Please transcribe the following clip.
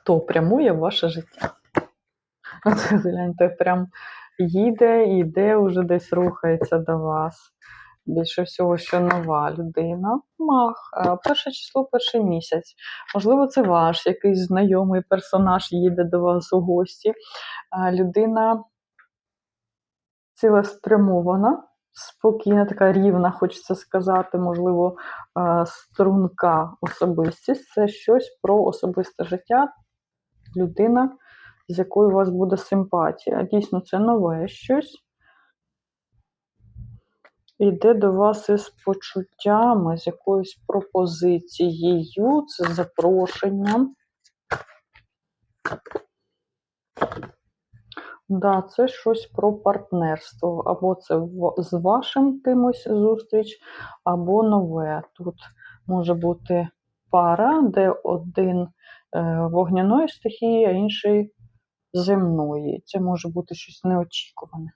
хто прямує в ваше життя. От гляньте, прям їде, йде, вже десь рухається до вас. Більше всього, що нова людина. Мах, перше число, перший місяць. Можливо, це ваш якийсь знайомий персонаж їде до вас у гості. Людина цілеспрямована, спокійна, така рівна, хочеться сказати, можливо, струнка особистість. Це щось про особисте життя. Людина, з якою у вас буде симпатія. Дійсно, це нове щось. Йде до вас із почуттями, з якоюсь пропозицією, це запрошенням. Да, це щось про партнерство. Або це з вашим кимось зустріч, або нове. Тут може бути пара, де один вогняної стихії, а інший земної. Це може бути щось неочікуване.